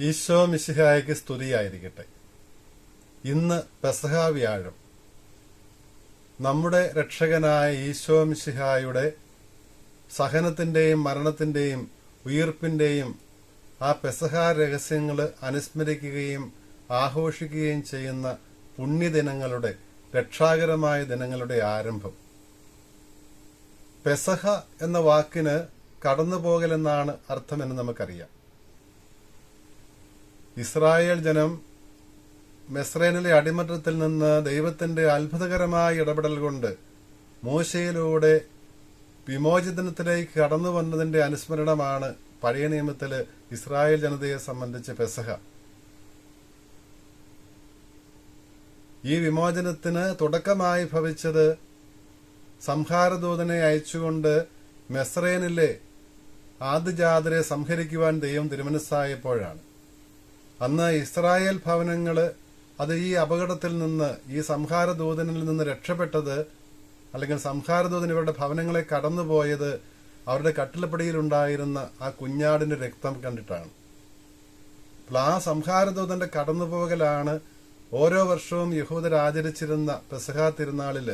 ഈശോ മിശിഹായ്ക്ക് സ്തുതിയായിരിക്കട്ടെ. ഇന്ന് പെസഹ വ്യാഴം. നമ്മുടെ രക്ഷകനായ ഈശോ മിശിഹായുടെ സഹനത്തിന്റെയും മരണത്തിന്റെയും ഉയർപ്പിന്റെയും ആ പെസഹ രഹസ്യങ്ങൾ അനുസ്മരിക്കുകയും ആഘോഷിക്കുകയും ചെയ്യുന്ന പുണ്യദിനങ്ങളുടെ രക്ഷാകരമായ ദിനങ്ങളുടെ ആരംഭം. പെസഹ എന്ന വാക്കിന് കടന്നുപോകലെന്നാണ് അർത്ഥമെന്ന് നമുക്കറിയാം. ഇസ്രായേൽ ജനം മെസ്രൈനിലെ അടിമത്തത്തിൽ നിന്ന് ദൈവത്തിന്റെ അത്ഭുതകരമായ ഇടപെടൽ കൊണ്ട് മോശയിലൂടെ വിമോചനത്തിലേക്ക് കടന്നു വന്നതിന്റെ അനുസ്മരണമാണ് പഴയ നിയമത്തിൽ ഇസ്രായേൽ ജനതയെ സംബന്ധിച്ച് പെസഹ. ഈ വിമോചനത്തിന് തുടക്കമായി ഭവിച്ചത് സംഹാരദൂതനെ അയച്ചുകൊണ്ട് മെസ്രൈനിലെ ആദ്യജാതരെ സംഹരിക്കുവാൻ ദൈവം തിരുമനസ്സായപ്പോഴാണ്. അന്ന് ഇസ്രായേൽ ഭവനങ്ങൾ അത് ഈ അപകടത്തിൽ നിന്ന് ഈ സംഹാരദൂതനിൽ നിന്ന് രക്ഷപ്പെട്ടത് അല്ലെങ്കിൽ സംഹാരദൂതൻ ഇവരുടെ ഭവനങ്ങളെ കടന്നുപോയത് അവരുടെ കട്ടിലപ്പടിയിലുണ്ടായിരുന്ന ആ കുഞ്ഞാടിന്റെ രക്തം കണ്ടിട്ടാണ്. അപ്പോൾ ആ സംഹാരദൂതന്റെ കടന്നുപോകലാണ് ഓരോ വർഷവും യഹൂദർ ആചരിച്ചിരുന്ന പെസഹ തിരുനാളിൽ.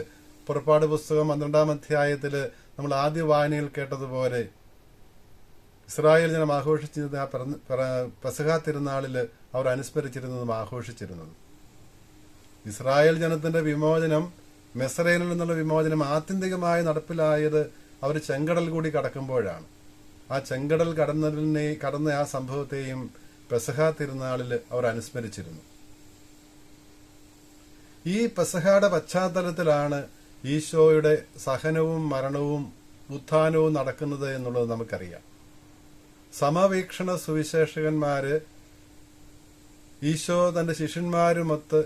പുറപ്പാട് പുസ്തകം പന്ത്രണ്ടാം അധ്യായത്തിൽ നമ്മൾ ആദ്യ വായനയിൽ കേട്ടതുപോലെ ഇസ്രായേൽ ജനം ആഘോഷിച്ചിരുന്ന ആ പെസഹ തിരുനാളിൽ അവർ അനുസ്മരിച്ചിരുന്നതും ആഘോഷിച്ചിരുന്നതും. ഇസ്രായേൽ ജനത്തിന്റെ വിമോചനം മെസ്രൈനിൽ നിന്നുള്ള വിമോചനം ആത്യന്തികമായി നടപ്പിലായത് അവർ ചെങ്കടൽ കൂടി കടക്കുമ്പോഴാണ്. ആ ചെങ്കടൽ കടന്നതിനെ കടന്ന ആ സംഭവത്തെയും പെസഹ തിരുനാളിൽ അവർ അനുസ്മരിച്ചിരുന്നു. ഈ പെസഹയുടെ പശ്ചാത്തലത്തിലാണ് ഈശോയുടെ സഹനവും മരണവും ഉത്ഥാനവും നടക്കുന്നത് എന്നുള്ളത് നമുക്കറിയാം. സമവീക്ഷണ സുവിശേഷകന്മാര് ഈശോ തന്റെ ശിഷ്യന്മാരുമൊത്ത്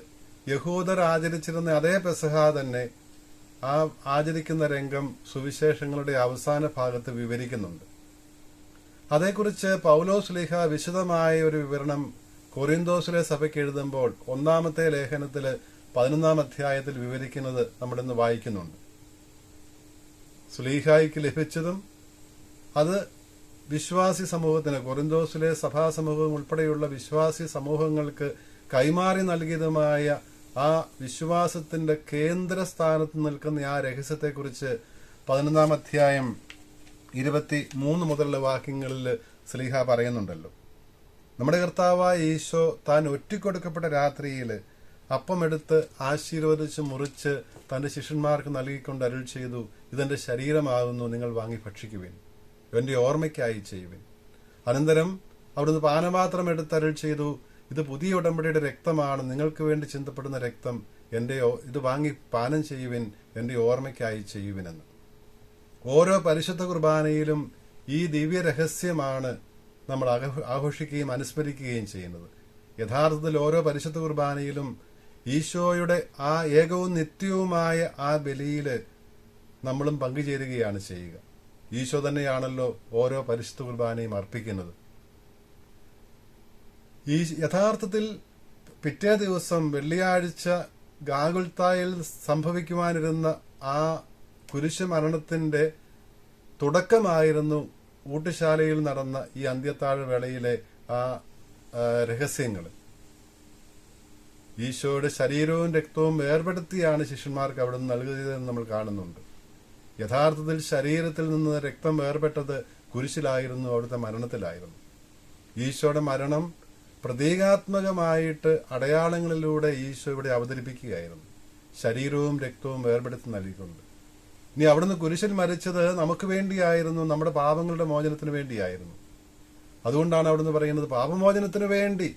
യഹൂദർ ആചരിച്ചിരുന്ന അതേ പെസഹ തന്നെ ആ ആചരിക്കുന്ന രംഗം സുവിശേഷങ്ങളുടെ അവസാന ഭാഗത്ത് വിവരിക്കുന്നുണ്ട്. അതേക്കുറിച്ച് പൗലോസ് ലേഖ വിശദമായ ഒരു വിവരണം കൊറിന്തോസിലെ സഭയ്ക്ക് എഴുതുമ്പോൾ ഒന്നാമത്തെ ലേഖനത്തിൽ പതിനൊന്നാം അധ്യായത്തിൽ വിവരിക്കുന്നത് നമ്മളിന്ന് വായിക്കുന്നുണ്ട്. സുലീഹായിക്ക് ലഭിച്ചതും അത് വിശ്വാസി സമൂഹത്തിന് കൊറിന്തോസിലെ സഭാ സമൂഹം ഉൾപ്പെടെയുള്ള വിശ്വാസി സമൂഹങ്ങൾക്ക് കൈമാറി നൽകിയതുമായ ആ വിശ്വാസത്തിന്റെ കേന്ദ്ര സ്ഥാനത്ത് നിൽക്കുന്ന ആ രഹസ്യത്തെക്കുറിച്ച് പതിനൊന്നാം അധ്യായം ഇരുപത്തി മൂന്ന് മുതലുള്ള വാക്യങ്ങളിൽ സ്ലീഹ പറയുന്നുണ്ടല്ലോ. നമ്മുടെ കർത്താവായ ഈശോ താൻ ഒറ്റിക്കൊടുക്കപ്പെട്ട രാത്രിയിൽ അപ്പമെടുത്ത് ആശീർവദിച്ച് മുറിച്ച് തന്റെ ശിഷ്യന്മാർക്ക് നൽകിക്കൊണ്ട് അരുൾ ചെയ്തു. ഇതെന്റെ ശരീരമാകുന്നു നിങ്ങൾ വാങ്ങി ഭക്ഷിക്കുവിൻ. എന്റെ ഓർമ്മയ്ക്കായി ചെയ്യുവിൻ. അനന്തരം അവിടുന്ന് പാനപാത്രം എടുത്തരൾ ചെയ്തു. ഇത് പുതിയ ഉടമ്പടിയുടെ രക്തമാണ്. നിങ്ങൾക്ക് വേണ്ടി ചിന്തപ്പെടുന്ന രക്തം എന്റെ ഇത് വാങ്ങി പാനം ചെയ്യുവിൻ എന്റെ ഓർമ്മയ്ക്കായി ചെയ്യുവിനെന്ന്. ഓരോ പരിശുദ്ധ കുർബാനയിലും ഈ ദിവ്യ രഹസ്യമാണ് നമ്മൾ ആഘോഷിക്കുകയും അനുസ്മരിക്കുകയും ചെയ്യുന്നത്. യഥാർത്ഥത്തിൽ ഓരോ പരിശുദ്ധ കുർബാനയിലും ഈശോയുടെ ആ ഏകവും നിത്യവുമായ ആ ബലിയിൽ നമ്മളും പങ്കുചേരുകയാണ് ചെയ്യുക. ഈശോ തന്നെയാണല്ലോ ഓരോ പരിശുദ്ധ കുർബാനയും അർപ്പിക്കുന്നത്. ഈ യഥാർത്ഥത്തിൽ പിറ്റേ ദിവസം വെള്ളിയാഴ്ച ഗാഗുൽത്തായിൽ സംഭവിക്കുവാനിരുന്ന ആ കുരിശു മരണത്തിന്റെ തുടക്കമായിരുന്നു ഊട്ടുശാലയിൽ നടന്ന ഈ അന്ത്യത്താഴ വേളയിലെ ആ രഹസ്യങ്ങൾ ഈശോയുടെ ശരീരവും രക്തവും വേർപെടുത്തിയാണ് ശിഷ്യന്മാർക്ക് അവിടെ നിന്ന് നൽകിയതെന്ന് നമ്മൾ കാണുന്നുണ്ട്. യഥാർത്ഥത്തിൽ ശരീരത്തിൽ നിന്ന് രക്തം വേർപെട്ടത് കുരിശിലായിരുന്നു അവിടുത്തെ മരണത്തിലായിരുന്നു. ഈശോയുടെ മരണം പ്രതീകാത്മകമായിട്ട് അടയാളങ്ങളിലൂടെ ഈശോ ഇവിടെ അവതരിപ്പിക്കുകയായിരുന്നു. ശരീരവും രക്തവും വേർപെടുത്തി നൽകിക്കൊണ്ട്. ഇനി അവിടുന്ന് കുരിശിൽ മരിച്ചത് നമുക്ക് വേണ്ടിയായിരുന്നു നമ്മുടെ പാപങ്ങളുടെ മോചനത്തിന് വേണ്ടിയായിരുന്നു. അതുകൊണ്ടാണ് അവിടുന്ന് പറയുന്നത് പാപമോചനത്തിന് വേണ്ടി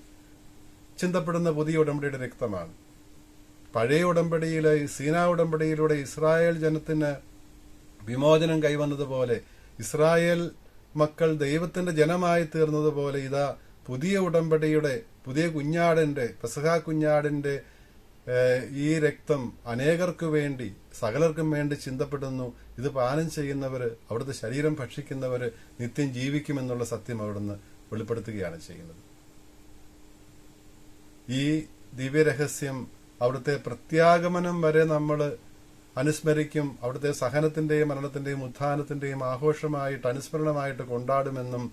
ചിന്തപ്പെടുന്ന പുതിയ ഉടമ്പടിയുടെ രക്തമാണ്. പഴയ ഉടമ്പടിയിലെ സീന ഉടമ്പടിയിലൂടെ ഇസ്രായേൽ ജനത്തിന് വിമോചനം കൈവന്നതുപോലെ ഇസ്രായേൽ മക്കൾ ദൈവത്തിന്റെ ജനമായി തീർന്നതുപോലെ ഇതാ പുതിയ ഉടമ്പടിയുടെ പുതിയ കുഞ്ഞാടിന്റെ പെസഹ കുഞ്ഞാടിന്റെ ഈ രക്തം അനേകർക്കു വേണ്ടി സകലർക്കും വേണ്ടി ചിന്തപ്പെടുന്നു. ഇത് പാനം ചെയ്യുന്നവര് അവിടുത്തെ ശരീരം ഭക്ഷിക്കുന്നവര് നിത്യം ജീവിക്കുമെന്നുള്ള സത്യം അവിടുന്ന് വെളിപ്പെടുത്തുകയാണ് ചെയ്യുന്നത്. ഈ ദിവ്യരഹസ്യം അവിടുത്തെ പ്രത്യാഗമനം വരെ നമ്മൾ അനുസ്മരിക്കും അവിടുത്തെ സഹനത്തിന്റെയും മരണത്തിന്റെയും ഉത്ഥാനത്തിന്റെയും ആഘോഷമായിട്ട് അനുസ്മരണമായിട്ട് കൊണ്ടാടുമെന്നും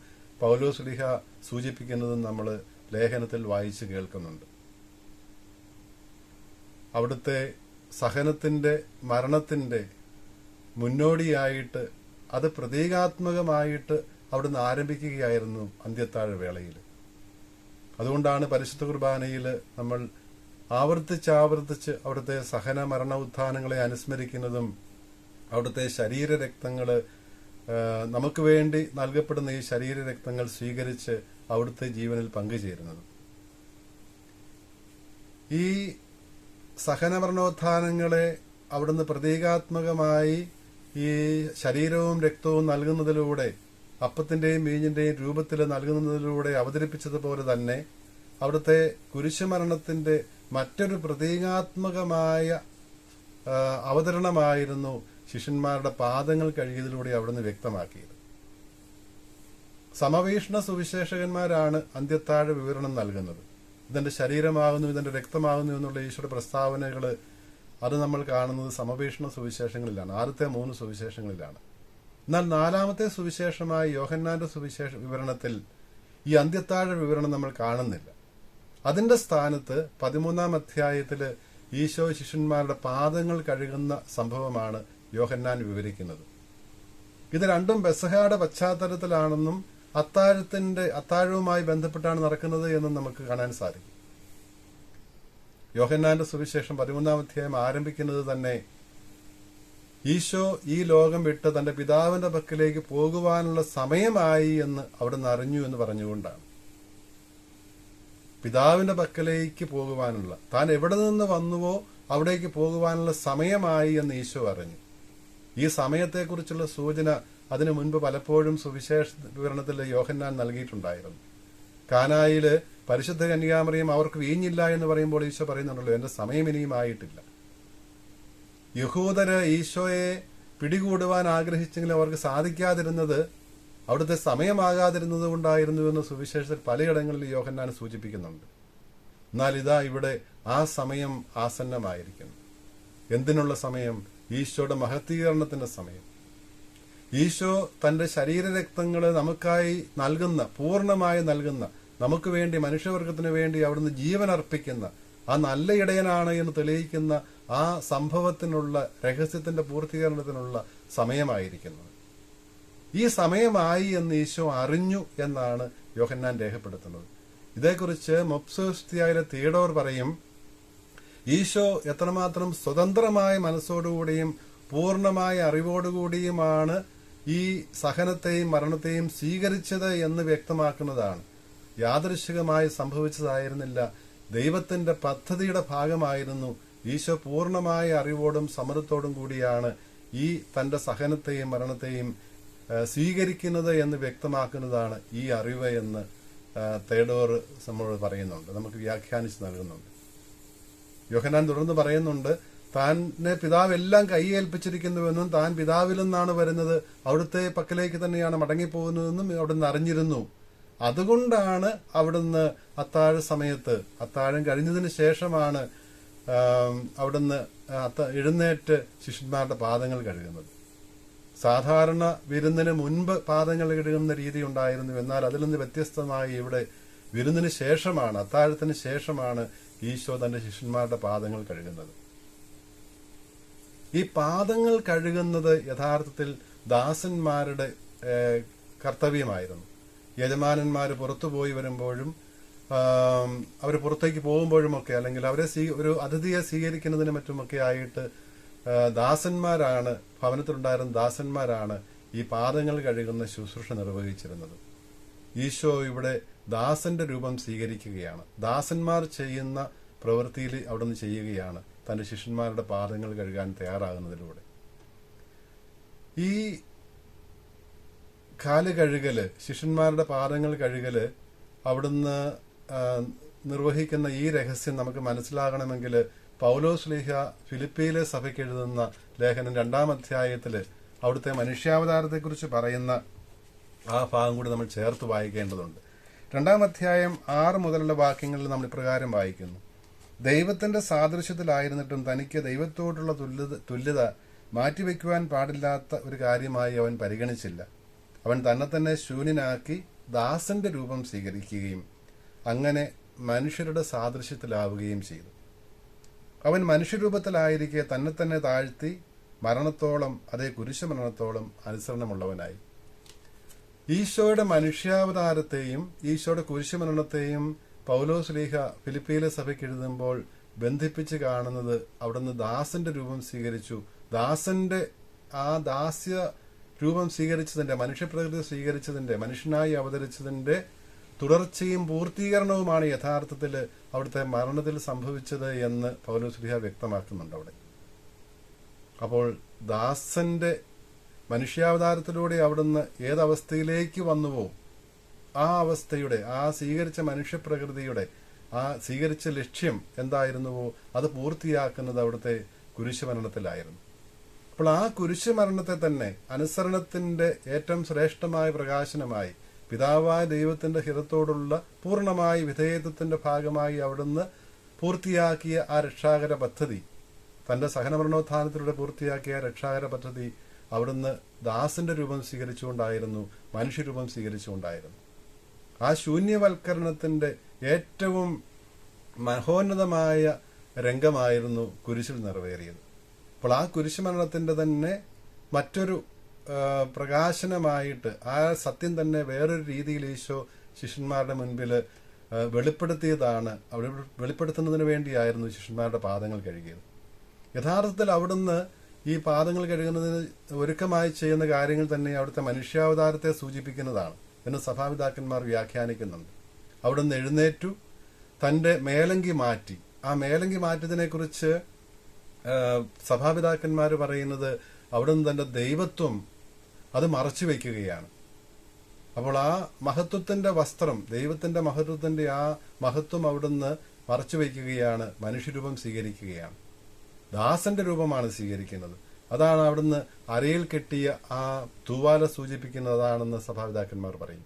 പൗലോസ് ലിഹ സൂചിപ്പിക്കുന്നതും നമ്മൾ ലേഖനത്തിൽ വായിച്ചു കേൾക്കുന്നുണ്ട്. അവിടുത്തെ സഹനത്തിന്റെ മരണത്തിന്റെ മുന്നോടിയായിട്ട് അത് പ്രതീകാത്മകമായിട്ട് അവിടുന്ന് ആരംഭിക്കുകയായിരുന്നു അന്ത്യത്താഴ വേളയിൽ അതുകൊണ്ടാണ് പരിശുദ്ധ കുർബാനയിൽ നമ്മൾ ആവർത്തിച്ചാവർത്തിച്ച് അവിടുത്തെ സഹന മരണ ഉത്ഥാനങ്ങളെ അനുസ്മരിക്കുന്നതും അവിടുത്തെ ശരീരരക്തങ്ങൾ നമുക്ക് വേണ്ടി നൽകപ്പെടുന്ന ഈ ശരീരരക്തങ്ങൾ സ്വീകരിച്ച് അവിടുത്തെ ജീവനിൽ പങ്കുചേരുന്നതും. ഈ സഹനമരണോത്ഥാനങ്ങളെ അവിടുന്ന് പ്രതീകാത്മകമായി ഈ ശരീരവും രക്തവും നൽകുന്നതിലൂടെ അപ്പത്തിന്റെയും മീഞ്ഞിന്റെയും രൂപത്തിൽ നൽകുന്നതിലൂടെ അവതരിപ്പിച്ചതുപോലെ തന്നെ അവിടുത്തെ കുരിശുമരണത്തിന്റെ മറ്റൊരു പ്രതീകാത്മകമായ അവതരണമായിരുന്നു ശിഷ്യന്മാരുടെ പാദങ്ങൾ കഴുകിയതിലൂടെ അവിടുന്ന് വ്യക്തമാക്കിയത്. സമവീക്ഷണ സുവിശേഷകന്മാരാണ് അന്ത്യത്താഴ വിവരണം നൽകുന്നത്. ഇതെന്റെ ശരീരമാകുന്നു ഇതെന്റെ രക്തമാകുന്നു എന്നുള്ള ഈശ്വര പ്രസ്താവനകൾ അത് നമ്മൾ കാണുന്നത് സമവീക്ഷണ സുവിശേഷങ്ങളിലാണ്. ആദ്യത്തെ മൂന്ന് സുവിശേഷങ്ങളിലാണ്. എന്നാൽ നാലാമത്തെ സുവിശേഷമായ യോഹന്നാന്റെ സുവിശേഷ വിവരണത്തിൽ ഈ അന്ത്യത്താഴ വിവരണം നമ്മൾ കാണുന്നില്ല. അതിന്റെ സ്ഥാനത്ത് പതിമൂന്നാം അധ്യായത്തിൽ ഈശോ ശിഷ്യന്മാരുടെ പാദങ്ങൾ കഴുകുന്ന സംഭവമാണ് യോഹന്നാൻ വിവരിക്കുന്നത്. ഇത് രണ്ടും ബെസഹയുടെ പശ്ചാത്തലത്തിലാണെന്നും അത്താഴത്തിന്റെ അത്താഴവുമായി ബന്ധപ്പെട്ടാണ് നടക്കുന്നത് എന്നും നമുക്ക് കാണാൻ സാധിക്കും. യോഹന്നാന്റെ സുവിശേഷം പതിമൂന്നാം അധ്യായം ആരംഭിക്കുന്നത് തന്നെ ഈശോ ഈ ലോകം വിട്ട് തന്റെ പിതാവിന്റെ പക്കലേക്ക് പോകുവാനുള്ള സമയമായി എന്ന് അവിടുന്ന് അറിഞ്ഞു എന്ന് പറഞ്ഞുകൊണ്ടാണ്. പിതാവിന്റെ പക്കലേക്ക് പോകുവാനുള്ള. താൻ എവിടെ നിന്ന് വന്നുവോ അവിടേക്ക് പോകുവാനുള്ള സമയമായി എന്ന് ഈശോ അറിഞ്ഞു. ഈ സമയത്തെക്കുറിച്ചുള്ള സൂചന അതിനു മുൻപ് പലപ്പോഴും സുവിശേഷ വിവരണത്തിൽ യോഹന്നാൻ നൽകിയിട്ടുണ്ടായിരുന്നു. കാനായിൽ പരിശുദ്ധ കന്യാമറിയും അവർക്ക് വീഞ്ഞില്ല എന്ന് പറയുമ്പോൾ ഈശോ പറയുന്നുണ്ടല്ലോ എന്റെ സമയം ഇനിയും ആയിട്ടില്ല. യഹൂദര് ഈശോയെ പിടികൂടുവാൻ ആഗ്രഹിച്ചെങ്കിലും അവർക്ക് സാധിക്കാതിരുന്നത് അവിടുത്തെ സമയമാകാതിരുന്നത് കൊണ്ടായിരുന്നു എന്ന് സുവിശേഷത്തിൽ പലയിടങ്ങളിൽ യോഹന്നാൻ സൂചിപ്പിക്കുന്നുണ്ട്. എന്നാൽ ഇതാ ഇവിടെ ആ സമയം ആസന്നമായിരിക്കുന്നു. എന്തിനുള്ള സമയം? ഈശോയുടെ മഹത്തീകരണത്തിന്റെ സമയം. ഈശോ തന്റെ ശരീരരക്തങ്ങളെ നമുക്കായി നൽകുന്ന പൂർണമായി നൽകുന്ന നമുക്ക് വേണ്ടി മനുഷ്യവർഗത്തിന് വേണ്ടി അവിടുന്ന് ജീവൻ അർപ്പിക്കുന്ന ആ നല്ല ഇടയനാണ് എന്ന് തെളിയിക്കുന്ന ആ സംഭവത്തിനുള്ള രഹസ്യത്തിന്റെ പൂർത്തീകരണത്തിനുള്ള സമയമായിരിക്കുന്നത് ഈ സമയമായി എന്ന് ഈശോ അറിഞ്ഞു എന്നാണ് യോഹന്നാൻ രേഖപ്പെടുത്തുന്നത്. ഇതേക്കുറിച്ച് മൊപ്സോസ്തിയായ തീഡോർ പറയും ഈശോ എത്രമാത്രം സ്വതന്ത്രമായ മനസ്സോടുകൂടിയും പൂർണമായ അറിവോടുകൂടിയുമാണ് ഈ സഹനത്തെയും മരണത്തെയും സ്വീകരിച്ചത് എന്ന് വ്യക്തമാക്കുന്നതാണ്. യാദൃശികമായി സംഭവിച്ചതായിരുന്നില്ല. ദൈവത്തിന്റെ പദ്ധതിയുടെ ഭാഗമായിരുന്നു ഈശോ പൂർണമായ അറിവോടും സമരത്തോടും കൂടിയാണ് ഈ തന്റെ സഹനത്തെയും മരണത്തെയും സ്വീകരിക്കുന്നത് എന്ന് വ്യക്തമാക്കുന്നതാണ് ഈ അറിവ് എന്ന് തേഡോർ നമ്മളോട് പറയുന്നുണ്ട്. നമുക്ക് വ്യാഖ്യാനിച്ച് നൽകുന്നുണ്ട്. യോഹനാൻ തുടർന്ന് പറയുന്നുണ്ട് താനെ പിതാവ് എല്ലാം കൈയേൽപ്പിച്ചിരിക്കുന്നുവെന്നും താൻ പിതാവിൽ നിന്നാണ് വരുന്നത് അവിടുത്തെ പക്കലേക്ക് തന്നെയാണ് മടങ്ങിപ്പോകുന്നതെന്നും അവിടുന്ന് അറിഞ്ഞിരുന്നു. അതുകൊണ്ടാണ് അവിടുന്ന് അത്താഴ സമയത്ത് അത്താഴം കഴിഞ്ഞതിന് ശേഷമാണ് അവിടുന്ന് എഴുന്നേറ്റ് ശിഷ്യന്മാരുടെ പാദങ്ങൾ കഴുകുന്നത്. സാധാരണ വിരുന്നിന് മുൻപ് പാദങ്ങൾ കഴുകുന്ന രീതി ഉണ്ടായിരുന്നു. എന്നാൽ അതിൽ നിന്ന് വ്യത്യസ്തമായി ഇവിടെ വിരുന്നിന് ശേഷമാണ് അത്താഴത്തിന് ശേഷമാണ് ഈശോ തന്റെ ശിഷ്യന്മാരുടെ പാദങ്ങൾ കഴുകുന്നത്. ഈ പാദങ്ങൾ കഴുകുന്നത് യഥാർത്ഥത്തിൽ ദാസന്മാരുടെ കർത്തവ്യമായിരുന്നു. യജമാനന്മാർ പുറത്തു പോയി വരുമ്പോഴും അവർ പുറത്തേക്ക് പോകുമ്പോഴുമൊക്കെ അല്ലെങ്കിൽ അവരെ ഒരു അതിഥിയെ സ്വീകരിക്കുന്നതിനും മറ്റുമൊക്കെ ആയിട്ട് ദാസന്മാരാണ് ഭവനത്തിലുണ്ടായിരുന്ന ദാസന്മാരാണ് ഈ പാദങ്ങൾ കഴുകുന്ന ശുശ്രൂഷ നിർവഹിച്ചിരുന്നത്. ഈശോ ഇവിടെ ദാസന്റെ രൂപം സ്വീകരിക്കുകയാണ്. ദാസന്മാർ ചെയ്യുന്ന പ്രവൃത്തിയിൽ അവിടുന്ന് ചെയ്യുകയാണ് തന്റെ ശിഷ്യന്മാരുടെ പാദങ്ങൾ കഴുകാൻ തയ്യാറാകുന്നതിലൂടെ. ഈ കാൽ കഴുകൽ ശിഷ്യന്മാരുടെ പാദങ്ങൾ കഴുകൽ അവിടുന്ന് നിർവഹിക്കുന്ന ഈ രഹസ്യം നമുക്ക് മനസ്സിലാകണമെങ്കിൽ പൗലോസ് ലേഖ ഫിലിപ്പീലെ സഭയ്ക്ക് എഴുതുന്ന ലേഖനം രണ്ടാം അധ്യായത്തിൽ അവിടുത്തെ മനുഷ്യാവതാരത്തെക്കുറിച്ച് പറയുന്ന ആ ഭാഗം കൂടി നമ്മൾ ചേർത്ത് വായിക്കേണ്ടതുണ്ട്. രണ്ടാം അധ്യായം ആറ് മുതലുള്ള വാക്യങ്ങളിൽ നമ്മൾ ഇപ്രകാരം വായിക്കുന്നു. ദൈവത്തിന്റെ സാദൃശ്യത്തിലായിരുന്നിട്ടും തനിക്ക് ദൈവത്തോടുള്ള തുല്യത തുല്യത മാറ്റിവെക്കുവാൻ പാടില്ലാത്ത ഒരു കാര്യമായി അവൻ പരിഗണിച്ചില്ല. അവൻ തന്നെ തന്നെ ശൂന്യനാക്കി ദാസന്റെ രൂപം സ്വീകരിക്കുകയും അങ്ങനെ മനുഷ്യരുടെ സാദൃശ്യത്തിലാവുകയും ചെയ്തു. അവൻ മനുഷ്യരൂപത്തിലായിരിക്കെ തന്നെ തന്നെ താഴ്ത്തി മരണത്തോളം അതേ കുരിശുമരണത്തോളം അനുസരണമുള്ളവനായി. ഈശോയുടെ മനുഷ്യാവതാരത്തെയും ഈശോയുടെ കുരിശുമരണത്തെയും ശ്രീഹ ഫിലിപ്പീലെ സഭയ്ക്ക് എഴുതുമ്പോൾ ബന്ധിപ്പിച്ച് കാണുന്നത് അവിടുന്ന് ദാസന്റെ രൂപം സ്വീകരിച്ചു. ദാസന്റെ ആ ദാസ്യ രൂപം സ്വീകരിച്ചതിന്റെ മനുഷ്യപ്രകൃതി സ്വീകരിച്ചതിന്റെ മനുഷ്യനായി അവതരിച്ചതിന്റെ തുടർച്ചയും പൂർത്തീകരണവുമാണ് യഥാർത്ഥത്തിൽ അവിടുത്തെ മരണത്തിൽ സംഭവിച്ചത് എന്ന് പൗലോസ് ലീഹ വ്യക്തമാക്കുന്നുണ്ട് അവിടെ. അപ്പോൾ ദാസന്റെ മനുഷ്യാവതാരത്തിലൂടെ അവിടുന്ന് ഏതവസ്ഥയിലേക്ക് വന്നുവോ ആ അവസ്ഥയുടെ ആ സ്വീകരിച്ച മനുഷ്യപ്രകൃതിയുടെ ആ സ്വീകരിച്ച ലക്ഷ്യം എന്തായിരുന്നുവോ അത് പൂർത്തിയാക്കുന്നത് അവിടുത്തെ കുരിശുമരണത്തിലായിരുന്നു. അപ്പോൾ ആ കുരിശുമരണത്തെ തന്നെ അനുസരണത്തിന്റെ ഏറ്റവും ശ്രേഷ്ഠമായ പ്രകാശനമായി പിതാവായ ദൈവത്തിന്റെ ഹിതത്തോടുള്ള പൂർണമായ വിധേയത്വത്തിന്റെ ഭാഗമായി അവിടുന്ന് പൂർത്തിയാക്കിയ ആ രക്ഷാകര പദ്ധതി തന്റെ സഹനമരണോത്ഥാനത്തിലൂടെ പൂർത്തിയാക്കിയ രക്ഷാകര പദ്ധതി അവിടുന്ന് ദാസിന്റെ രൂപം സ്വീകരിച്ചുകൊണ്ടായിരുന്നു മനുഷ്യരൂപം സ്വീകരിച്ചുകൊണ്ടായിരുന്നു. ആ ശൂന്യവൽക്കരണത്തിന്റെ ഏറ്റവും മഹോന്നതമായ രംഗമായിരുന്നു കുരിശിൽ നിറവേറിയത്. അപ്പോൾ ആ കുരിശുമരണത്തിന്റെ തന്നെ മറ്റൊരു പ്രകാശനമായിട്ട് ആ സത്യം തന്നെ വേറൊരു രീതിയിൽ ഈശോ ശിഷ്യന്മാരുടെ മുൻപിൽ വെളിപ്പെടുത്തിയതാണ്. അവിടെ വെളിപ്പെടുത്തുന്നതിന് വേണ്ടിയായിരുന്നു ശിഷ്യന്മാരുടെ പാദങ്ങൾ കഴുകിയത്. യഥാർത്ഥത്തിൽ അവിടുന്ന് ഈ പാദങ്ങൾ കഴുകുന്നതിന് ഒരുക്കമായി ചെയ്യുന്ന കാര്യങ്ങൾ തന്നെ അവിടുത്തെ മനുഷ്യാവതാരത്തെ സൂചിപ്പിക്കുന്നതാണ് എന്ന് സഭാപിതാക്കന്മാർ വ്യാഖ്യാനിക്കുന്നുണ്ട്. അവിടുന്ന് എഴുന്നേറ്റു തന്റെ മേലങ്കി മാറ്റി. ആ മേലങ്കി മാറ്റത്തിനെക്കുറിച്ച് സഭാപിതാക്കന്മാർ പറയുന്നത് അവിടുന്ന് തന്റെ ദൈവത്വം അത് മറച്ചു വയ്ക്കുകയാണ്. അപ്പോൾ ആ മഹത്വത്തിന്റെ വസ്ത്രം ദൈവത്തിന്റെ മഹത്വത്തിന്റെ ആ മഹത്വം അവിടുന്ന് മറച്ചു വയ്ക്കുകയാണ് മനുഷ്യരൂപം സ്വീകരിക്കുകയാണ്. ദാസന്റെ രൂപമാണ് സ്വീകരിക്കുന്നത്. അതാണ് അവിടുന്ന് അരയിൽ കെട്ടിയ ആ തൂവാല സൂചിപ്പിക്കുന്നതാണെന്ന് സഭാപിതാക്കന്മാർ പറയും.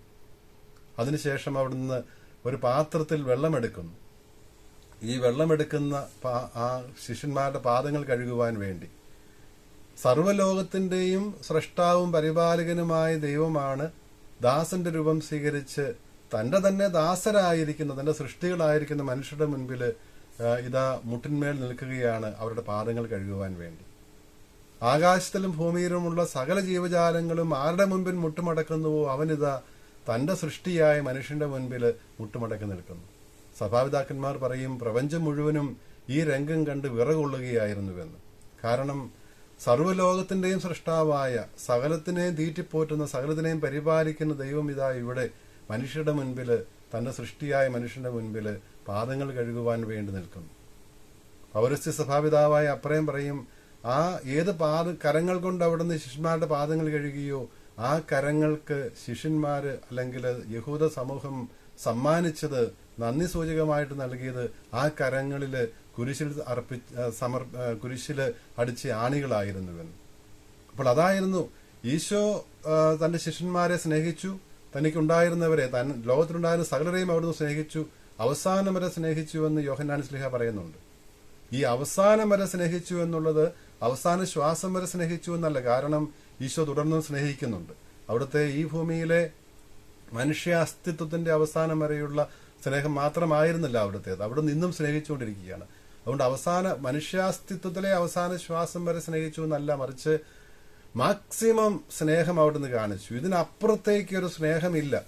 അതിനുശേഷം അവിടുന്ന് ഒരു പാത്രത്തിൽ വെള്ളമെടുക്കുന്നു. ഈ വെള്ളമെടുക്കുന്ന ആ ശിഷ്യന്മാരുടെ പാദങ്ങൾ കഴുകുവാൻ വേണ്ടി സർവലോകത്തിന്റെയും സൃഷ്ടാവും പരിപാലകനുമായ ദൈവമാണ് ദാസന്റെ രൂപം സ്വീകരിച്ച് തന്റെ തന്നെ ദാസരായിരിക്കുന്ന തന്റെ സൃഷ്ടികളായിരിക്കുന്ന മനുഷ്യരുടെ മുൻപിൽ ഇതാ മുട്ടിന്മേൽ നിൽക്കുകയാണ് അവരുടെ പാദങ്ങൾ കഴുകുവാൻ വേണ്ടി. ആകാശത്തിലും ഭൂമിയിലുമുള്ള സകല ജീവജാലങ്ങളും ആരുടെ മുൻപിൽ മുട്ടുമടക്കുന്നുവോ അവനിതാ തന്റെ സൃഷ്ടിയായ മനുഷ്യന്റെ മുൻപിൽ മുട്ടുമടക്കി നിൽക്കുന്നു. സഭാപിതാക്കന്മാർ പറയും പ്രപഞ്ചം മുഴുവനും ഈ രംഗം കണ്ട് വിറകൊള്ളുകയായിരുന്നുവെന്ന്. കാരണം സർവലോകത്തിന്റെയും സൃഷ്ടാവായ സകലത്തിനെയും തീറ്റിപ്പോറ്റുന്ന സകലത്തിനെയും പരിപാലിക്കുന്ന ദൈവം ഇതാ ഇവിടെ മനുഷ്യരുടെ മുൻപിൽ തന്റെ സൃഷ്ടിയായ മനുഷ്യന്റെ മുൻപിൽ പാദങ്ങൾ കഴുകുവാൻ വേണ്ടി നിൽക്കുന്നു. പൗരസ്ത്യ സഭാപിതാവായ അപ്രയം പറയും ആ ഏത് പാദ കരങ്ങൾ കൊണ്ട് അവിടുന്ന് ശിഷ്യന്മാരുടെ പാദങ്ങൾ കഴുകിയോ ആ കരങ്ങൾക്ക് ശിഷ്യന്മാര് അല്ലെങ്കിൽ യഹൂദ സമൂഹം സമ്മാനിച്ചത് നന്ദി സൂചകമായിട്ട് നൽകിയത് ആ കരങ്ങളിൽ കുരിശിൽ അർപ്പി സമർ കുരിശിൽ അടിച്ച ആണികളായിരുന്നുവെന്ന് അപ്പോൾ അതായിരുന്നു ഈശോ തന്റെ ശിഷ്യന്മാരെ സ്നേഹിച്ചു തനിക്കുണ്ടായിരുന്നവരെ തൻ ലോകത്തിലുണ്ടായിരുന്ന സകലരെയും അവിടുന്ന് സ്നേഹിച്ചു അവസാനം വരെ സ്നേഹിച്ചു എന്ന് യോഹന്നാൻ സ്ലിഹ പറയുന്നുണ്ട്. ഈ അവസാനം വരെ സ്നേഹിച്ചു എന്നുള്ളത് അവസാന ശ്വാസം വരെ സ്നേഹിച്ചു എന്നല്ല കാരണം ഈശോ തുടർന്നും സ്നേഹിക്കുന്നുണ്ട്. അവിടുത്തെ ഈ ഭൂമിയിലെ മനുഷ്യ അസ്തിത്വത്തിന്റെ അവസാനം വരെയുള്ള സ്നേഹം മാത്രമായിരുന്നില്ല അവിടുത്തേത്. അവിടെ നിന്നും സ്നേഹിച്ചുകൊണ്ടിരിക്കുകയാണ്. അതുകൊണ്ട് അവസാന മനുഷ്യാസ്തിത്വത്തിലെ അവസാന ശ്വാസം വരെ സ്നേഹിച്ചു എന്നല്ല മറിച്ച് മാക്സിമം സ്നേഹം അവിടുന്ന് കാണിച്ചു. ഇതിനപ്പുറത്തേക്ക് ഒരു സ്നേഹമില്ല.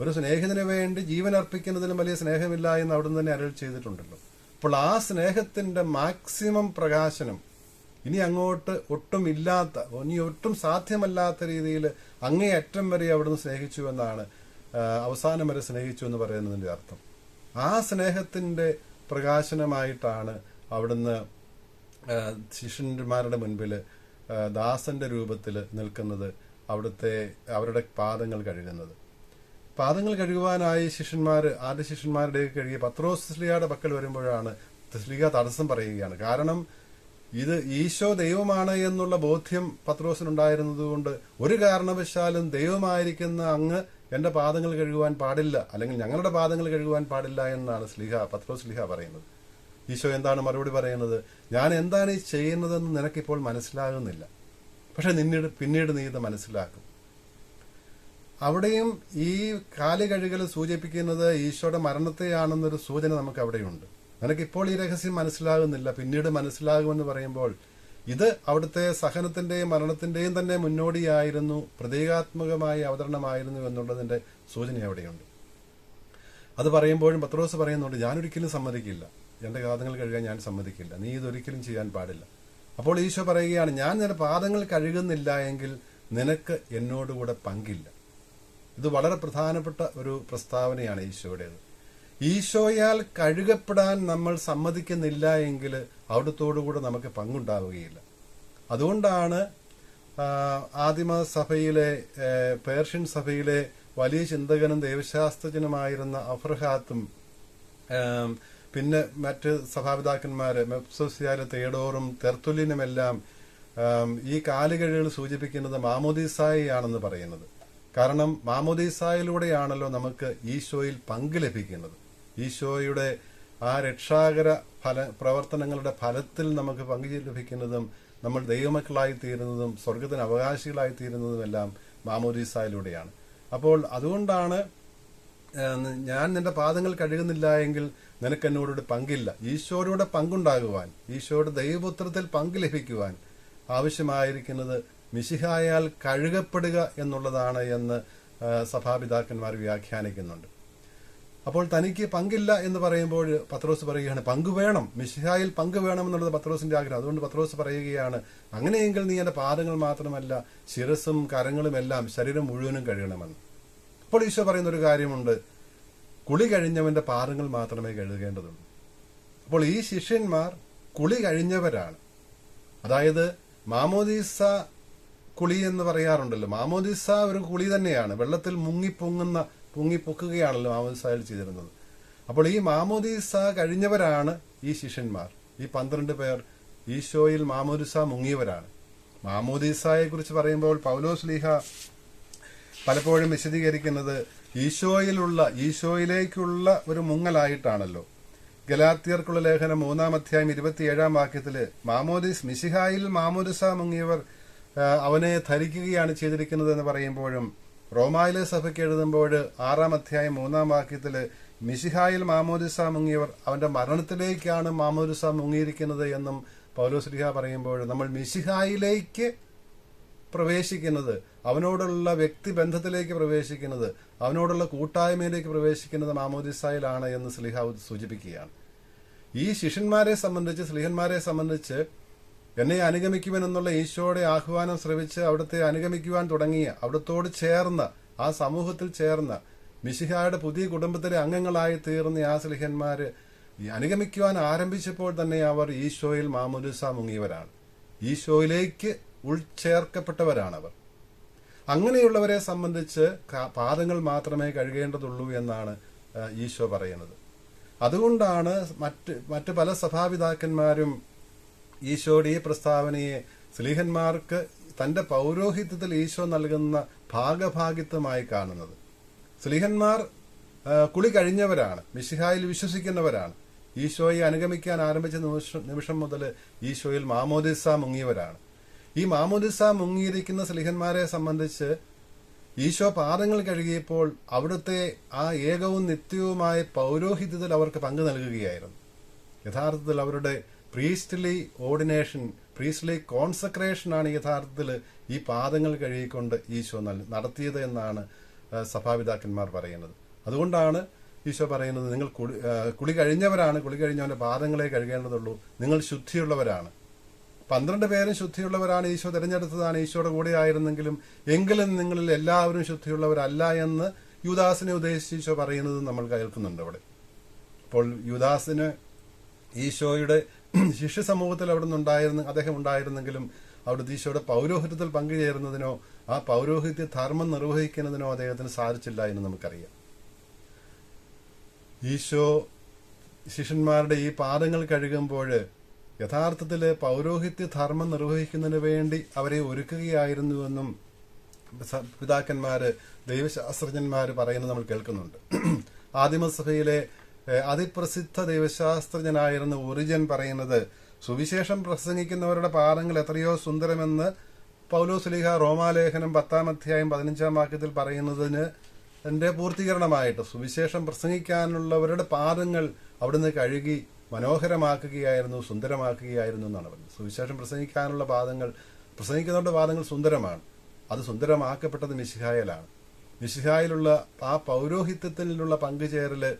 ഒരു സ്നേഹത്തിന് വേണ്ടി ജീവൻ അർപ്പിക്കുന്നതിലും വലിയ സ്നേഹമില്ല എന്ന് അവിടുന്ന് തന്നെ അരുൾ ചെയ്തിട്ടുണ്ടല്ലോ. അപ്പോൾ ആ സ്നേഹത്തിന്റെ മാക്സിമം പ്രകാശനം ഇനി അങ്ങോട്ട് ഒട്ടും ഇല്ലാത്ത ഇനി ഒട്ടും സാധ്യമല്ലാത്ത രീതിയിൽ അങ്ങേയറ്റം വരെ അവിടുന്ന് സ്നേഹിച്ചു എന്നാണ് അവസാനം വരെ സ്നേഹിച്ചു എന്ന് പറയുന്നതിന്റെ അർത്ഥം. ആ സ്നേഹത്തിന്റെ പ്രകാശനമായിട്ടാണ് അവിടുന്ന് ശിഷ്യന്മാരുടെ മുൻപിൽ ദാസന്റെ രൂപത്തിൽ നിൽക്കുന്നത് അവിടുത്തെ അവരുടെ പാദങ്ങൾ കഴുകുന്നത്. പാദങ്ങൾ കഴുകുവാനായി ശിഷ്യന്മാർ ആദ്യ ശിഷ്യന്മാരുടെ കഴുകിയ പത്രോസ് സ്ലിയുടെ പക്കൽ വരുമ്പോഴാണ് സ്ലിഹ തടസ്സം പറയുകയാണ്. കാരണം ഇത് ഈശോ ദൈവമാണ് എന്നുള്ള ബോധ്യം പത്രോസിനുണ്ടായിരുന്നതുകൊണ്ട് ഒരു കാരണവശാലും ദൈവമായിരിക്കുന്ന അങ്ങ് എന്റെ പാദങ്ങൾ കഴുകുവാൻ പാടില്ല അല്ലെങ്കിൽ ഞങ്ങളുടെ പാദങ്ങൾ കഴുകുവാൻ പാടില്ല എന്നാണ് സ്ലിഹ പത്രോ സ്ലിഹ പറയുന്നത്. ഈശോ എന്താണ് മറുപടി പറയുന്നത്? ഞാൻ എന്താണ് ചെയ്യുന്നതെന്ന് നിനക്കിപ്പോൾ മനസ്സിലാകുന്നില്ല. പക്ഷെ നിന്നീട് പിന്നീട് നീ ഇത് മനസ്സിലാക്കും. അവിടെയും ഈ കാൽ കഴുകൽ സൂചിപ്പിക്കുന്നത് ഈശോയുടെ മരണത്തെയാണെന്നൊരു സൂചന നമുക്ക് അവിടെയുണ്ട് നിനക്കിപ്പോൾ ഈ രഹസ്യം മനസ്സിലാകുന്നില്ല പിന്നീട് മനസ്സിലാകുമെന്ന് പറയുമ്പോൾ ഇത് അവിടുത്തെ സഹനത്തിന്റെയും മരണത്തിന്റെയും തന്നെ മുന്നോടിയായിരുന്നു പ്രതീകാത്മകമായ അവതരണമായിരുന്നു എന്നുള്ളതിന്റെ സൂചന അവിടെയുണ്ട്. അത് പറയുമ്പോഴും പത്രോസ് പറയുന്നുണ്ട് ഞാനൊരിക്കലും സമ്മതിക്കില്ല. എന്റെ കാതങ്ങൾ കഴുകാൻ ഞാൻ സമ്മതിക്കില്ല. നീ ഇതൊരിക്കലും ചെയ്യാൻ പാടില്ല. അപ്പോൾ ഈശോ പറയുകയാണ് ഞാൻ നിന്റെ പാദങ്ങൾ കഴുകുന്നില്ല എങ്കിൽ നിനക്ക് എന്നോടുകൂടെ പങ്കില്ല. ഇത് വളരെ പ്രധാനപ്പെട്ട ഒരു പ്രസ്താവനയാണ് ഈശോയുടേത്. ഈശോയാൽ കഴുകപ്പെടാൻ നമ്മൾ സമ്മതിക്കുന്നില്ല എങ്കിൽ അവിടുത്തോടുകൂടെ നമുക്ക് പങ്കുണ്ടാവുകയില്ല. അതുകൊണ്ടാണ് ആദിമ സഭയിലെ പേർഷ്യൻ സഭയിലെ വലിയ ചിന്തകനും ദൈവശാസ്ത്രജ്ഞനുമായിരുന്ന അഫർഹാത്തും പിന്നെ മറ്റ് സഭാപിതാക്കന്മാര് മെപ്സോസിയാലെ തേഡോറും തെർത്തുലിനുമെല്ലാം ഈ കാലുകഴികൾ സൂചിപ്പിക്കുന്നത് മാമോദീസായിയാണെന്ന് പറയുന്നത്. കാരണം മാമോദീസായിലൂടെയാണല്ലോ നമുക്ക് ഈശോയിൽ പങ്ക് ലഭിക്കുന്നത്. ഈശോയുടെ ആ രക്ഷാകര ഫല പ്രവർത്തനങ്ങളുടെ ഫലത്തിൽ നമുക്ക് പങ്കു ലഭിക്കുന്നതും നമ്മൾ ദൈവമക്കളായി തീരുന്നതും സ്വർഗത്തിന് അവകാശികളായി തീരുന്നതുമെല്ലാം മാമോദീസായിലൂടെയാണ്. അപ്പോൾ അതുകൊണ്ടാണ് ഞാൻ നിന്റെ പാദങ്ങൾ കഴുകുന്നില്ല എങ്കിൽ നിനക്ക് എന്നോടൊരു പങ്കില്ല. ഈശോയുടെ പങ്കുണ്ടാകുവാൻ ഈശോയുടെ ദൈവപുത്രത്തിൽ പങ്ക് ലഭിക്കുവാൻ ആവശ്യമായിരിക്കുന്നത് മിശിഹായാൽ കഴുകപ്പെടുക എന്നുള്ളതാണ് എന്ന് സഭാപിതാക്കന്മാർ വ്യാഖ്യാനിക്കുന്നുണ്ട്. അപ്പോൾ തനിക്ക് പങ്കില്ല എന്ന് പറയുമ്പോൾ പത്രോസ് പറയുകയാണ് പങ്ക് വേണം മിശിഹായിൽ പങ്ക് വേണം എന്നുള്ളത് പത്രോസിന്റെ ആഗ്രഹം. അതുകൊണ്ട് പത്രോസ് പറയുകയാണ് അങ്ങനെയെങ്കിൽ നീ എന്റെ പാദങ്ങൾ മാത്രമല്ല ശിരസും കരങ്ങളും എല്ലാം ശരീരം മുഴുവനും കഴുകണമെന്ന്. അപ്പോൾ ഈശോ പറയുന്ന ഒരു കാര്യമുണ്ട് കുളി കഴിഞ്ഞവന്റെ പാദങ്ങൾ മാത്രമേ കഴുകേണ്ടതുള്ളൂ. അപ്പോൾ ഈ ശിഷ്യന്മാർ കുളി കഴിഞ്ഞവരാണ്. അതായത് മാമോദീസ കുളി എന്ന് പറയാറുണ്ടല്ലോ. മാമോദീസ ഒരു കുളി തന്നെയാണ്. വെള്ളത്തിൽ മുങ്ങിപ്പൊങ്ങുന്ന പൊങ്ങിപ്പൊക്കുകയാണല്ലോ മാമോദീസയിൽ ചെയ്തിരുന്നത്. അപ്പോൾ ഈ മാമോദീസ കഴിഞ്ഞവരാണ് ഈ ശിഷ്യന്മാർ. ഈ പന്ത്രണ്ട് പേർ ഈശോയിൽ മാമോദിസ മുങ്ങിയവരാണ്. മാമോദീസയെ കുറിച്ച് പറയുമ്പോൾ പൗലോസ് ലീഹ പലപ്പോഴും വിശദീകരിക്കുന്നത് ഈശോയിലുള്ള ഈശോയിലേക്കുള്ള ഒരു മുങ്ങലായിട്ടാണല്ലോ. ഗലാത്തിയർക്കുള്ള ലേഖനം മൂന്നാം അധ്യായം ഇരുപത്തിയേഴാം വാക്യത്തിൽ മാമോദിസ് മിശിഹായിൽ മാമോദിസ മുങ്ങിയവർ അവനെ ധരിക്കുകയാണ് ചെയ്തിരിക്കുന്നത് എന്ന് പറയുമ്പോഴും റോമായിലെ സഭയ്ക്ക് എഴുതുമ്പോൾ ആറാം അധ്യായം മൂന്നാം വാക്യത്തിൽ മിശിഹായിൽ മാമോദിസ മുങ്ങിയവർ അവന്റെ മരണത്തിലേക്കാണ് മാമോദിസ മുങ്ങിയിരിക്കുന്നത് എന്നും പൗലോസ്ലിഹ പറയുമ്പോൾ നമ്മൾ മിശിഹായിലേക്ക് പ്രവേശിക്കുന്നത് അവനോടുള്ള വ്യക്തിബന്ധത്തിലേക്ക് പ്രവേശിക്കുന്നത് അവനോടുള്ള കൂട്ടായ്മയിലേക്ക് പ്രവേശിക്കുന്നത് മാമോദിസായിലാണ് എന്ന് സ്ലിഹ സൂചിപ്പിക്കുകയാണ്. ഈ ശിഷ്യന്മാരെ സംബന്ധിച്ച് സ്ലിഹന്മാരെ സംബന്ധിച്ച് എന്നെ അനുഗമിക്കുമെന്നുള്ള ഈശോയുടെ ആഹ്വാനം ശ്രവിച്ച് അവിടുത്തെ അനുഗമിക്കുവാൻ തുടങ്ങിയ അവിടത്തോട് ചേർന്ന ആ സമൂഹത്തിൽ ചേർന്ന മിശിഹായുടെ പുതിയ കുടുംബത്തിലെ അംഗങ്ങളായി തീർന്ന ആ സ്ലിഹന്മാര് അനുഗമിക്കുവാൻ ആരംഭിച്ചപ്പോൾ തന്നെ അവർ ഈശോയിൽ മാമുലുസ മുങ്ങിയവരാണ്. ഈശോയിലേക്ക് ഉൾച്ചേർക്കപ്പെട്ടവരാണവർ. അങ്ങനെയുള്ളവരെ സംബന്ധിച്ച് പാദങ്ങൾ മാത്രമേ കഴുകേണ്ടതുള്ളൂ എന്നാണ് ഈശോ പറയുന്നത്. അതുകൊണ്ടാണ് മറ്റ് മറ്റ് പല സഭാപിതാക്കന്മാരും ഈശോയുടെ ഈ പ്രസ്താവനയെ സ്ലീഹന്മാർക്ക് തന്റെ പൗരോഹിത്യത്തിൽ ഈശോ നൽകുന്ന ഭാഗഭാഗിത്വമായി കാണുന്നത്. സ്ലീഹന്മാർ കുളി കഴിഞ്ഞവരാണ് മിശിഹായിൽ വിശ്വസിക്കുന്നവരാണ്. ഈശോയെ അനുഗമിക്കാൻ ആരംഭിച്ച നിമിഷം നിമിഷം മുതൽ ഈശോയിൽ മാമോദിസ മുങ്ങിയവരാണ്. ഈ മാമോദിസ മുങ്ങിയിരിക്കുന്ന സ്ലീഹന്മാരെ സംബന്ധിച്ച് ഈശോ പാദങ്ങൾ കഴുകിയപ്പോൾ അവിടുത്തെ ആ ഏകവും നിത്യവുമായ പൗരോഹിത്യത്തിൽ അവർക്ക് പങ്കു നൽകുകയായിരുന്നു. യഥാർത്ഥത്തിൽ അവരുടെ പ്രീസ്റ്റ്ലി ഓർഡിനേഷൻ പ്രീസ്റ്റ്ലി കോൺസക്രേഷനാണ് യഥാർത്ഥത്തിൽ ഈ പാദങ്ങൾ കഴുകിക്കൊണ്ട് ഈശോ നടത്തിയത് എന്നാണ് സഭാപിതാക്കന്മാർ പറയുന്നത്. അതുകൊണ്ടാണ് ഈശോ പറയുന്നത് നിങ്ങൾ കുളി കുളി കഴിഞ്ഞവരാണ് കുളി കഴിഞ്ഞവന്റെ പാദങ്ങളെ കഴുകേണ്ടതുള്ളൂ. നിങ്ങൾ ശുദ്ധിയുള്ളവരാണ്. പന്ത്രണ്ട് പേരും ശുദ്ധിയുള്ളവരാണ് ഈശോ തിരഞ്ഞെടുത്തതാണ് ഈശോയുടെ കൂടെ ആയിരുന്നെങ്കിലും എങ്കിലും നിങ്ങളിൽ എല്ലാവരും ശുദ്ധിയുള്ളവരല്ല എന്ന് യുദാസിനെ ഉദ്ദേശിച്ച് ഈശോ പറയുന്നത് നമ്മൾ കേൾക്കുന്നുണ്ട് അവിടെ. അപ്പോൾ യുദാസിന് ഈശോയുടെ ശിഷ്യ സമൂഹത്തിൽ അവിടെ നിന്നുണ്ടായിരുന്ന അദ്ദേഹം ഉണ്ടായിരുന്നെങ്കിലും അവിടുത്തെ ഈശോയുടെ പൗരോഹിത്യത്തിൽ പങ്കുചേരുന്നതിനോ ആ പൗരോഹിത്യ ധർമ്മം നിർവഹിക്കുന്നതിനോ അദ്ദേഹത്തിന് സാധിച്ചില്ല എന്ന് നമുക്കറിയാം. ഈശോ ശിഷ്യന്മാരുടെ ഈ പാദങ്ങൾ കഴുകുമ്പോൾ യഥാർത്ഥത്തിൽ പൗരോഹിത്യ ധർമ്മം നിർവഹിക്കുന്നതിന് വേണ്ടി അവരെ ഒരുക്കുകയായിരുന്നുവെന്നും പിതാക്കന്മാര് ദൈവശാസ്ത്രജ്ഞന്മാര് പറയുന്നത് നമ്മൾ കേൾക്കുന്നുണ്ട്. ആദിമസഭയിലെ അതിപ്രസിദ്ധ ദൈവശാസ്ത്രജ്ഞനായിരുന്ന ഒറിജൻ പറയുന്നത് സുവിശേഷം പ്രസംഗിക്കുന്നവരുടെ പാദങ്ങൾ എത്രയോ സുന്ദരമെന്ന് പൗലോസ്ലിഹ റോമാലേഖനം പത്താം അധ്യായം പതിനഞ്ചാം വാക്യത്തിൽ പറയുന്നതിന് എന്റെ പൂർത്തീകരണമായിട്ട് സുവിശേഷം പ്രസംഗിക്കാനുള്ളവരുടെ പാദങ്ങൾ അവിടുന്ന് കഴുകി മനോഹരമാക്കുകയായിരുന്നു സുന്ദരമാക്കുകയായിരുന്നു എന്നാണ് പറയുന്നത് സുവിശേഷം പ്രസംഗിക്കാനുള്ള പാദങ്ങൾ പ്രസംഗിക്കുന്നവരുടെ പാദങ്ങൾ സുന്ദരമാണ്. അത് സുന്ദരമാക്കപ്പെട്ടത് മിശിഹായലാണ്. മിശിഹായിലുള്ള ആ പൗരോഹിത്യത്തിലുള്ള പങ്കുചേരൽ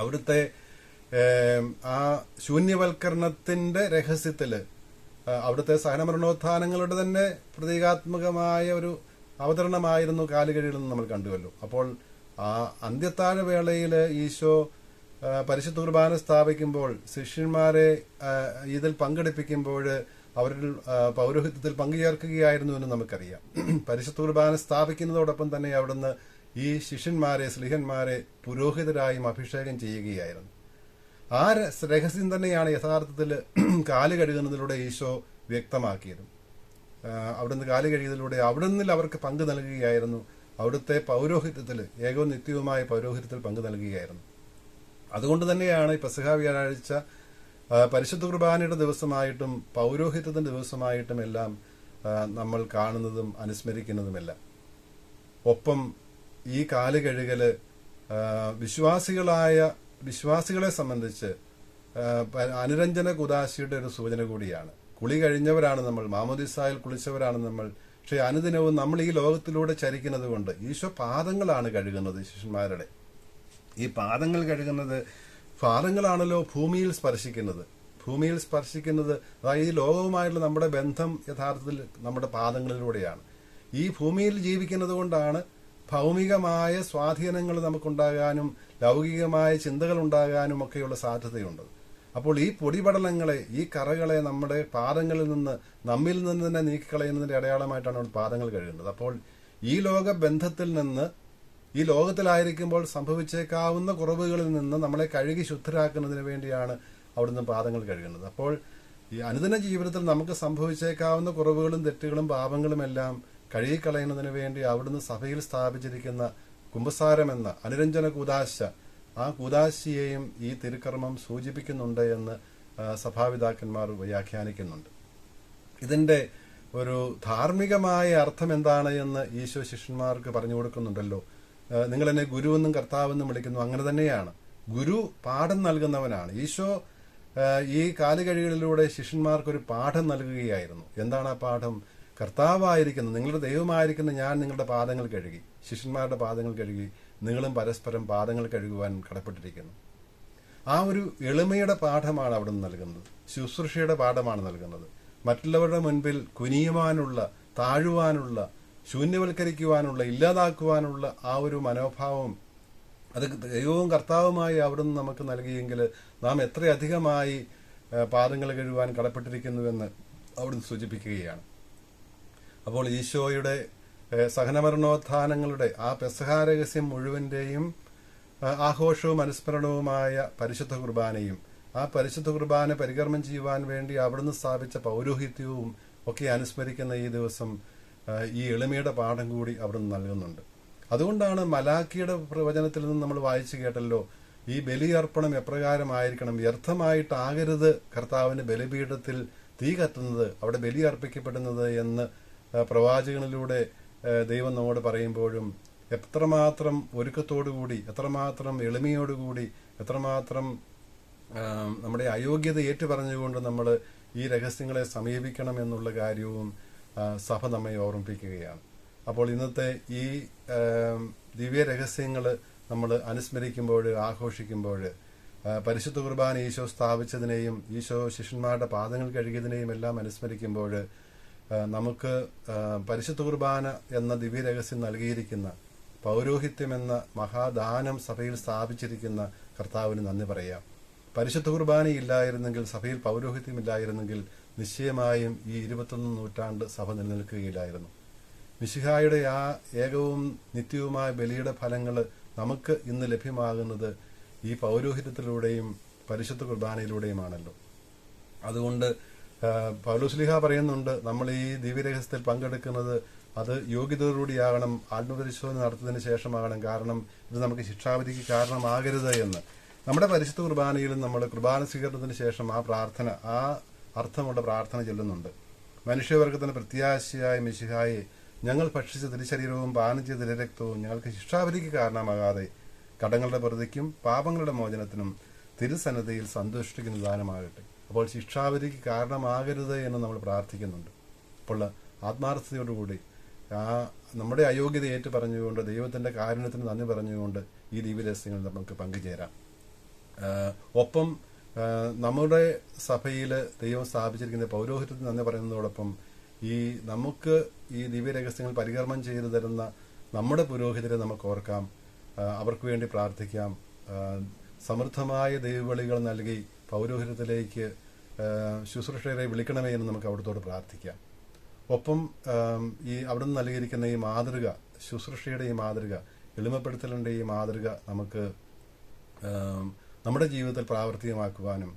അവിടുത്തെ ആ ശൂന്യവൽക്കരണത്തിന്റെ രഹസ്യത്തിൽ അവിടുത്തെ സഹനമരണോത്ഥാനങ്ങളുടെ തന്നെ പ്രതീകാത്മകമായ ഒരു അവതരണമായിരുന്നു കാലുകഴിയിൽ നമ്മൾ കണ്ടുവല്ലോ. അപ്പോൾ ആ അന്ത്യത്താഴ വേളയിൽ ഈശോ പരിശുദ്ധ കുർബാന സ്ഥാപിക്കുമ്പോൾ ശിഷ്യന്മാരെ ഇതിൽ പങ്കെടുപ്പിക്കുമ്പോൾ അവരിൽ പൗരോഹിത്യത്തിൽ പങ്കുചേർക്കുകയായിരുന്നു എന്ന് നമുക്കറിയാം. പരിശുദ്ധ കുർബാന സ്ഥാപിക്കുന്നതോടൊപ്പം തന്നെ അവിടുന്ന് ഈ ശിഷ്യന്മാരെ സ്ലിഹന്മാരെ പുരോഹിതരായും അഭിഷേകം ചെയ്യുകയായിരുന്നു. ആ രഹസ്യം തന്നെയാണ് യഥാർത്ഥത്തിൽ കാൽ കഴുകുന്നതിലൂടെ ഈശോ വ്യക്തമാക്കിയത്. അവിടുന്ന് കാൽ കഴുകിയതിലൂടെ അവിടുന്ന് അവർക്ക് പങ്ക് നൽകുകയായിരുന്നു. അവിടുത്തെ പൗരോഹിത്യത്തിൽ ഏകവും നിത്യവുമായ പൗരോഹിത്യത്തിൽ പങ്ക് നൽകുകയായിരുന്നു. അതുകൊണ്ട് തന്നെയാണ് പെസഹ വ്യാഴാഴ്ച പരിശുദ്ധ കുർബാനയുടെ ദിവസമായിട്ടും പൗരോഹിത്യത്തിന്റെ ദിവസമായിട്ടും എല്ലാം നമ്മൾ കാണുന്നതും അനുസ്മരിക്കുന്നതുമെല്ലാം. ഒപ്പം ഈ കാൽ വിശ്വാസികളായ വിശ്വാസികളെ സംബന്ധിച്ച് അനുരഞ്ജന കുദാശിയുടെ ഒരു സൂചന കൂടിയാണ്. കുളി കഴിഞ്ഞവരാണ് നമ്മൾ മാമോദിസായിൽ കുളിച്ചവരാണ് നമ്മൾ. പക്ഷെ അനുദിനവും നമ്മൾ ഈ ലോകത്തിലൂടെ ചരിക്കുന്നത് കൊണ്ട് ഈശോ പാദങ്ങളാണ് കഴുകുന്നത് ശിഷ്യന്മാരുടെ. ഈ പാദങ്ങൾ കഴുകുന്നത് പാദങ്ങളാണല്ലോ ഭൂമിയിൽ സ്പർശിക്കുന്നത്. ഭൂമിയിൽ സ്പർശിക്കുന്നത് അതായത് ഈ ലോകവുമായുള്ള നമ്മുടെ ബന്ധം യഥാർത്ഥത്തിൽ നമ്മുടെ പാദങ്ങളിലൂടെയാണ്. ഈ ഭൂമിയിൽ ജീവിക്കുന്നത് കൊണ്ടാണ് ഭൗമികമായ സ്വാധീനങ്ങൾ നമുക്കുണ്ടാകാനും ലൗകികമായ ചിന്തകൾ ഉണ്ടാകാനും ഒക്കെയുള്ള സാധ്യതയുണ്ട്. അപ്പോൾ ഈ പൊടിപടലങ്ങളെ ഈ കറകളെ നമ്മുടെ പാദങ്ങളിൽ നിന്ന് നമ്മിൽ നിന്ന് തന്നെ നീക്കിക്കളയുന്നതിന്റെ അടയാളമായിട്ടാണ് നമ്മൾ പാദങ്ങൾ കഴിയുന്നത് അപ്പോൾ ഈ ലോക ബന്ധത്തിൽ നിന്ന് ഈ ലോകത്തിലായിരിക്കുമ്പോൾ സംഭവിച്ചേക്കാവുന്ന കുറവുകളിൽ നിന്ന് നമ്മളെ കഴുകി ശുദ്ധരാക്കുന്നതിന് വേണ്ടിയാണ് അവിടുന്ന് പാദങ്ങൾ കഴുകുന്നത്. അപ്പോൾ ഈ അനുദിന ജീവിതത്തിൽ നമുക്ക് സംഭവിച്ചേക്കാവുന്ന കുറവുകളും തെറ്റുകളും പാപങ്ങളും എല്ലാം കഴുകിക്കളയുന്നതിന് വേണ്ടി അവിടുന്ന് സഭയിൽ സ്ഥാപിച്ചിരിക്കുന്ന കുംഭസാരം എന്ന അനുരഞ്ജന കൂതാശ ആ കൂതാശിയെയും ഈ തിരുക്കർമ്മം സൂചിപ്പിക്കുന്നുണ്ട് എന്ന് സഭാപിതാക്കന്മാർ വ്യാഖ്യാനിക്കുന്നുണ്ട്. ഇതിന്റെ ഒരു ധാർമ്മികമായ അർത്ഥം എന്താണ് എന്ന് ഈശോ ശിഷ്യന്മാർക്ക് പറഞ്ഞു കൊടുക്കുന്നുണ്ടല്ലോ. നിങ്ങൾ എന്നെ ഗുരുവെന്നും കർത്താവെന്നും വിളിക്കുന്നു അങ്ങനെ തന്നെയാണ്. ഗുരു പാഠം നൽകുന്നവനാണ്. ഈശോ ഈ കാലുകഴികളിലൂടെ ശിഷ്യന്മാർക്ക് ഒരു പാഠം നൽകുകയായിരുന്നു. എന്താണ് ആ പാഠം? കർത്താവായിരിക്കുന്ന നിങ്ങളുടെ ദൈവമായിരിക്കുന്ന ഞാൻ നിങ്ങളുടെ പാദങ്ങൾ കഴുകി ശിഷ്യന്മാരുടെ പാദങ്ങൾ കഴുകി നിങ്ങളും പരസ്പരം പാദങ്ങൾ കഴുകുവാൻ കടപ്പെട്ടിരിക്കുന്നു. ആ ഒരു എളിമയുടെ പാഠമാണ് അവിടെ നിന്ന് നൽകുന്നത്. ശുശ്രൂഷയുടെ പാഠമാണ് നൽകുന്നത്. മറ്റുള്ളവരുടെ മുൻപിൽ കുനിയുവാനുള്ള താഴുവാനുള്ള ശൂന്യവൽക്കരിക്കുവാനുള്ള ഇല്ലാതാക്കുവാനുള്ള ആ ഒരു മനോഭാവം അത് ദൈവവും കർത്താവുമായി അവിടുന്ന് നമുക്ക് നൽകിയെങ്കിൽ നാം എത്രയധികമായി പാദങ്ങൾ കഴുകുവാൻ കടപ്പെട്ടിരിക്കുന്നുവെന്ന് അവിടുന്ന് സൂചിപ്പിക്കുകയാണ്. അപ്പോൾ ഈശോയുടെ സഹനമരണോത്ഥാനങ്ങളുടെ ആ പെസഹാരഹസ്യം രഹസ്യം മുഴുവന്റെയും ആഘോഷവും അനുസ്മരണവുമായ പരിശുദ്ധ കുർബാനയും ആ പരിശുദ്ധ കുർബാന പരികർമ്മം ചെയ്യുവാൻ വേണ്ടി അവിടുന്ന് സ്ഥാപിച്ച പൗരോഹിത്യവും ഒക്കെ അനുസ്മരിക്കുന്ന ഈ ദിവസം ഈ എളിമയുടെ പാഠം കൂടി അവിടുന്ന് നൽകുന്നുണ്ട്. അതുകൊണ്ടാണ് മലാക്കിയുടെ പ്രവചനത്തിൽ നിന്ന് നമ്മൾ വായിച്ചു കേട്ടല്ലോ ഈ ബലിയർപ്പണം എപ്രകാരമായിരിക്കണം? വ്യർത്ഥമായിട്ടാകരുത്. കർത്താവിന് ബലിപീഠത്തിൽ തീ കത്തുന്നത് അവിടെ ബലി അർപ്പിക്കപ്പെടുന്നത് എന്ന് പ്രവാചകനിലൂടെ ദൈവം നമ്മോട് പറയുമ്പോഴും എത്രമാത്രം ഒരുക്കത്തോടുകൂടി എത്രമാത്രം എളിമയോടുകൂടി എത്രമാത്രം നമ്മുടെ അയോഗ്യത ഏറ്റുപറഞ്ഞുകൊണ്ട് നമ്മൾ ഈ രഹസ്യങ്ങളെ സമീപിക്കണം എന്നുള്ള കാര്യവും സഭ നമ്മെ ഓർമ്മിപ്പിക്കുകയാണ്. അപ്പോൾ ഇന്നത്തെ ഈ ദിവ്യ രഹസ്യങ്ങൾ നമ്മൾ അനുസ്മരിക്കുമ്പോൾ ആഘോഷിക്കുമ്പോൾ പരിശുദ്ധ കുർബാന ഈശോ സ്ഥാപിച്ചതിനെയും ഈശോ ശിഷ്യന്മാരുടെ പാദങ്ങൾ കഴുകിയതിനെയും എല്ലാം അനുസ്മരിക്കുമ്പോൾ നമുക്ക് പരിശുദ്ധ കുർബാന എന്ന ദിവ്യരഹസ്യം നൽകിയിരിക്കുന്ന പൗരോഹിത്യം എന്ന മഹാദാനം സഭയിൽ സ്ഥാപിച്ചിരിക്കുന്ന കർത്താവിന് നന്ദി പറയാം. പരിശുദ്ധ കുർബാന ഇല്ലായിരുന്നെങ്കിൽ സഭയിൽ പൗരോഹിത്യം ഇല്ലായിരുന്നെങ്കിൽ നിശ്ചയമായും ഈ ഇരുപത്തൊന്ന് നൂറ്റാണ്ട് സഭ നിലനിൽക്കുകയില്ലായിരുന്നു. മിശിഹായുടെ ആ ഏകവും നിത്യവുമായ ബലിയുടെ ഫലങ്ങൾ നമുക്ക് ഇന്ന് ലഭ്യമാകുന്നത് ഈ പൗരോഹിത്യത്തിലൂടെയും പരിശുദ്ധ കുർബാനയിലൂടെയുമാണല്ലോ. അതുകൊണ്ട് പൗലോസ്ലിഹ പറയുന്നുണ്ട് നമ്മൾ ഈ ദിവ്യരഹസ്യത്തിൽ പങ്കെടുക്കുന്നത് അത് യോഗ്യതയോടുകൂടിയാകണം ആത്മപരിശോധന നടത്തിയതിനു ശേഷമാകണം. കാരണം ഇത് നമുക്ക് ശിക്ഷാവിധിക്ക് കാരണമാകരുത് എന്ന്. നമ്മുടെ പരിശുദ്ധ കുർബാനയിലും നമ്മൾ കുർബാന സ്വീകരണത്തിന് ശേഷം ആ പ്രാർത്ഥന ആ അർത്ഥമുള്ള പ്രാർത്ഥന ചൊല്ലുന്നുണ്ട്. മനുഷ്യവർഗത്തിന് പ്രത്യാശയായ മിശിഹായെ ഞങ്ങൾ ഭക്ഷിച്ച തിരുശരീരവും പാനം ചെയ്ത തിരരക്തവും ഞങ്ങൾക്ക് ശിക്ഷാവിധിക്ക് കാരണമാകാതെ കടങ്ങളുടെ പ്രതിക്കും പാപങ്ങളുടെ മോചനത്തിനും തിരുസന്നതയിൽ സന്തുഷ്ടിക്കുന്ന ദാനമാകട്ടെ. അപ്പോൾ ശിക്ഷാവിധിക്ക് കാരണമാകരുത് എന്ന് നമ്മൾ പ്രാർത്ഥിക്കുന്നുണ്ട്. അപ്പോൾ ആത്മാർത്ഥതയോടുകൂടി ആ നമ്മുടെ അയോഗ്യത ഏറ്റു പറഞ്ഞുകൊണ്ട് ദൈവത്തിന്റെ കാരുണ്യത്തിന് നന്ദി പറഞ്ഞുകൊണ്ട് ഈ ദിവ്യരഹസ്യങ്ങൾ നമുക്ക് പങ്കുചേരാം. ഒപ്പം നമ്മുടെ സഭയിൽ ദൈവം സ്ഥാപിച്ചിരിക്കുന്ന പൗരോഹിത്യത്തിന് നന്ദി പറയുന്നതോടൊപ്പം ഈ നമുക്ക് ഈ ദിവ്യരഹസ്യങ്ങൾ പരികർമ്മം ചെയ്തു തരുന്ന നമ്മുടെ പുരോഹിതരെ നമുക്ക് ഓർക്കാം. അവർക്ക് വേണ്ടി പ്രാർത്ഥിക്കാം. സമൃദ്ധമായ ദൈവവിളികൾ നൽകി പൗരോഹിത്യത്തിലേക്ക് ശുശ്രൂഷയെ വിളിക്കണമേ എന്ന് നമുക്ക് അവിടുത്തോട് പ്രാർത്ഥിക്കാം. ഒപ്പം ഈ അവിടുന്ന് നൽകിയിരിക്കുന്ന ഈ മാതൃക ശുശ്രൂഷയുടെ ഈ മാതൃക എളിമപ്പെടുത്തലിന്റെ ഈ മാതൃക നമുക്ക് നമ്മുടെ ജീവിതത്തിൽ പ്രാവർത്തികമാക്കുവാനും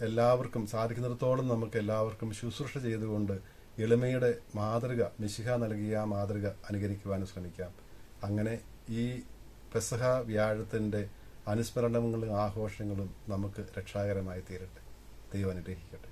എല്ലാവർക്കും സാധിക്കുന്നിടത്തോളം നമുക്ക് എല്ലാവർക്കും ശുശ്രൂഷ ചെയ്തുകൊണ്ട് എളിമയുടെ മാതൃക മിശിഹ നൽകിയ ആ മാതൃക അനുകരിക്കുവാനും ശ്രമിക്കാം. അങ്ങനെ ഈ പെസഹ വ്യാഴത്തിന്റെ അനുസ്മരണങ്ങളും ആഘോഷങ്ങളും നമുക്ക് രക്ഷാകരമായി തീരട്ടെ. ദൈവം അനുഗ്രഹിക്കട്ടെ.